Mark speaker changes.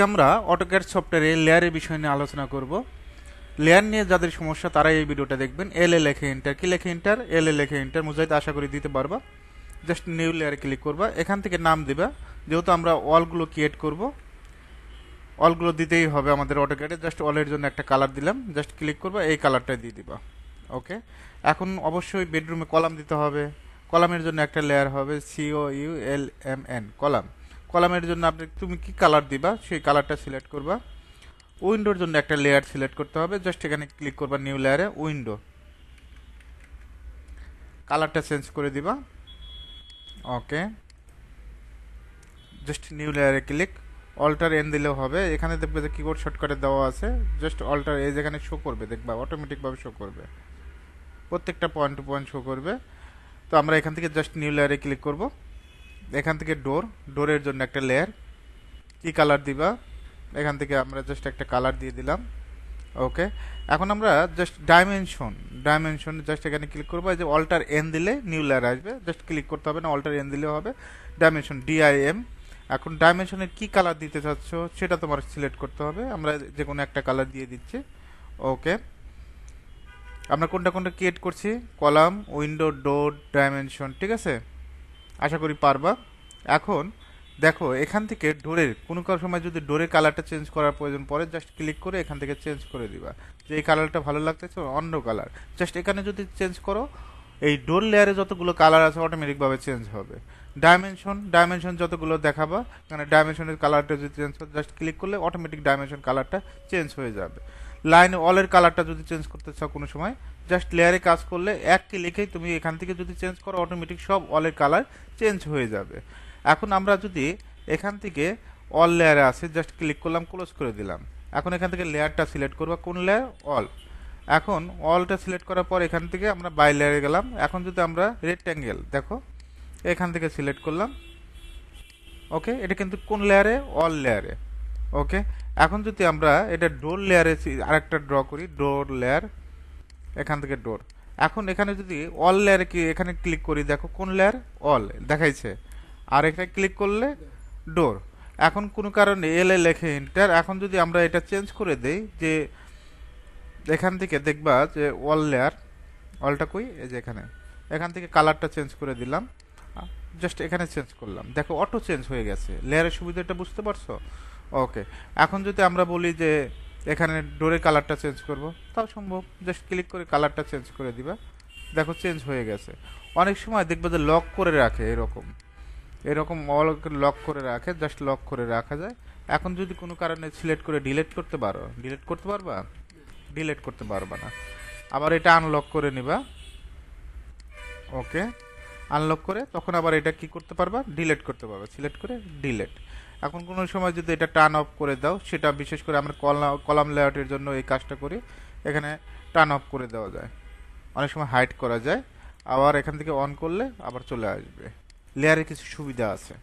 Speaker 1: আজকে আমরা অটোক্যাড সফটওয়্যারে লেয়ারের বিষয় নিয়ে আলোচনা করব। লেয়ার নিয়ে যাদের সমস্যা তারা এই ভিডিওটা দেখবেন। এল এ লেখে ইন্টার কি লেখে ইন্টার এল এ লেখে ইন্টার মুজাহিদ, আশা করি দিতে পারবা। জাস্ট নিউ লেয়ারে ক্লিক করবা। এখান থেকে নাম দিবা। যেহেতু আমরা অলগুলো ক্রিয়েট করব অলগুলো দিতেই হবে আমাদের অটোক্যাডে জাস্ট অলের জন্য একটা কালার দিলাম। জাস্ট ক্লিক করবা। এই কালারটা দিয়ে দিবা। ওকে এখন অবশ্যই বেডরুমে কলাম দিতে হবে। কলামের জন্য একটা লেয়ার হবে C O U L M N column. কলামের জন্য আপনি তুমি কি কালার দিবা? সেই কালারটা সিলেক্ট করবা। উইন্ডোর জন্য একটা লেয়ার সিলেক্ট করতে হবে। জাস্ট এখানে ক্লিক করবা নিউ লেয়ারে উইন্ডো কালারটা চেঞ্জ করে দিবা। ওকে জাস্ট নিউ লেয়ারে ক্লিক অল্টার এন দিলেও হবে। এখানে দেখবে যে কিবোর্ড শর্টকাটে দেওয়া আছে। জাস্ট অল্টার এই যেখানে শো করবে, দেখবা অটোমেটিকভাবে শো করবে। প্রত্যেকটা পয়েন্ট টু পয়েন্ট শো করবে। তো আমরা এখান থেকে জাস্ট নিউ লেয়ারে ক্লিক করব। এখান থেকে ডোর ডোরের জন্য একটা লেয়ার কি কালার দিবা? এখান থেকে আমরা জাস্ট একটা কালার দিয়ে দিলাম ওকে এখন আমরা জাস্ট ডাইমেনশন ডাইমেনশন জাস্ট এখানে ক্লিক করব যে অল্টার এন দিলে নিউ লেয়ার আসবে জাস্ট ক্লিক করতে হবে না অল্টার এন দিলেও হবে ডাইমেনশন ডিআইএম এখন ডাইমেনশনের কি কালার দিতে চাচ্ছ, সেটা তোমার সিলেক্ট করতে হবে, আমরা যে কোনো একটা কালার দিয়ে দিচ্ছি ওকে আমরা কোনটা কোনটা ক্রিয়েট করছি? কলাম উইন্ডো ডোর ডাইমেনশন ঠিক আছে? আশা করি পারবা। এখন দেখো, এখান থেকে ডোরের কোনো কারও সময় যদি ডোরের কালারটা চেঞ্জ করার প্রয়োজন পড়ে জাস্ট ক্লিক করে এখান থেকে চেঞ্জ করে দিবা। যে এই কালারটা ভালো লাগতেছে অন্য কালার। জাস্ট এখানে যদি চেঞ্জ করো, এই ডোর লেয়ারে যতগুলো কালার আছে অটোমেটিকভাবে চেঞ্জ হবে। ডাইমেনশন ডাইমেনশন যতগুলো দেখাবা মানে ডাইমেনশনের কালারটা যদি চেঞ্জ করে জাস্ট ক্লিক করলে অটোমেটিক ডাইমেনশন কালারটা চেঞ্জ হয়ে যাবে। লাইন অলের কালারটা যদি চেঞ্জ করতে চাও কোনো সময় জাস্ট লেয়ারে কাজ করলে একটি লিখেই তুমি এখান থেকে যদি চেঞ্জ করো অটোমেটিক সব অলের কালার চেঞ্জ হয়ে যাবে। এখন আমরা যদি এখান থেকে অল লেয়ারে আসে জাস্ট ক্লিক করলাম ক্লোজ করে দিলাম। এখন এখান থেকে লেয়ারটা সিলেক্ট করব, কোন লেয়ার অল এখন অলটা সিলেক্ট করার পর এখান থেকে আমরা বাই লেয়ারে গেলাম। এখন যদি আমরা রেক্ট্যাঙ্গেল দেখো, এখান থেকে সিলেক্ট করলাম। ওকে এটা কিন্তু কোন লেয়ারে অল লেয়ারে ওকে এখন যদি আমরা এটা ডোর লেয়ারে আরেকটা ড্র করি ডোর লেয়ার এখান থেকে ডোর এখন এখানে যদি অল লেয়ারে কি এখানে ক্লিক করি, দেখো কোন লেয়ার অল দেখাইছে। আর এখানে ক্লিক করলে ডোর এখন কোনো কারণে এল এ লেখে ইন্টার এখন যদি আমরা এটা চেঞ্জ করে দেই, যে এখান থেকে দেখবা যে অল লেয়ার অলটা কই? এই যে এখানে। এখান থেকে কালারটা চেঞ্জ করে দিলাম। জাস্ট এখানে চেঞ্জ করলাম। দেখো অটো চেঞ্জ হয়ে গেছে। লেয়ারের সুবিধাটা বুঝতে পারছ? ওকে এখন যদি আমরা বলি যে এখানে ডোরের কালারটা চেঞ্জ করব, তাও সম্ভব। জাস্ট ক্লিক করে কালারটা চেঞ্জ করে দিবা। দেখো চেঞ্জ হয়ে গেছে। অনেক সময় দেখবে যে লক করে রাখে এরকম। এরকম অল লক করে রাখে জাস্ট লক করে রাখা যায়। এখন যদি কোনো কারণে সিলেক্ট করে ডিলেট করতে পারো ডিলেট করতে পারবা? ডিলেট করতে পারবা না। আবার এটা আনলক করে নিবা। ওকে আনলক করে তখন আবার এটা কি করতে পারবা? ডিলেট করতে পারবা। সিলেক্ট করে ডিলেট। এখন কোনো সময় যদি এটা টার্ন অফ করে দাও, সেটা বিশেষ করে আমরা কলাম লেআউটের জন্য এই কাজটা করি, এখানে টার্ন অফ করে দেওয়া যায়। অনেক সময় হাইট করা যায়। আবার এখান থেকে অন করলে আবার চলে আসবে। লেয়ারে কিছু সুবিধা আছে।